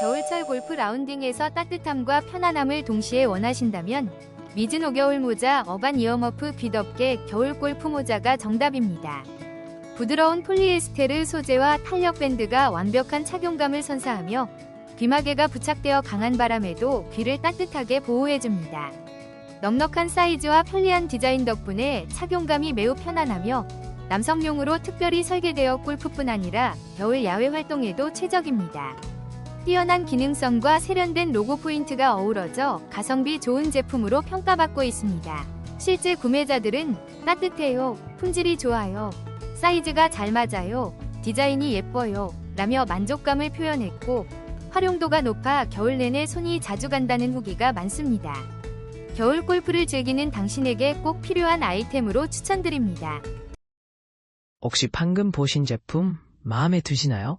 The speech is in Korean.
겨울철 골프 라운딩에서 따뜻함과 편안함을 동시에 원하신다면 미즈노 겨울 모자 어반 이어머프 귀덮개 겨울 골프 모자가 정답입니다. 부드러운 폴리에스테르 소재와 탄력 밴드가 완벽한 착용감을 선사하며 귀마개가 부착되어 강한 바람에도 귀를 따뜻하게 보호해줍니다. 넉넉한 사이즈와 편리한 디자인 덕분에 착용감이 매우 편안하며 남성용으로 특별히 설계되어 골프뿐 아니라 겨울 야외 활동에도 최적입니다. 뛰어난 기능성과 세련된 로고 포인트가 어우러져 가성비 좋은 제품으로 평가받고 있습니다. 실제 구매자들은 따뜻해요, 품질이 좋아요, 사이즈가 잘 맞아요, 디자인이 예뻐요 라며 만족감을 표현했고 활용도가 높아 겨울 내내 손이 자주 간다는 후기가 많습니다. 겨울 골프를 즐기는 당신에게 꼭 필요한 아이템으로 추천드립니다. 혹시 방금 보신 제품 마음에 드시나요?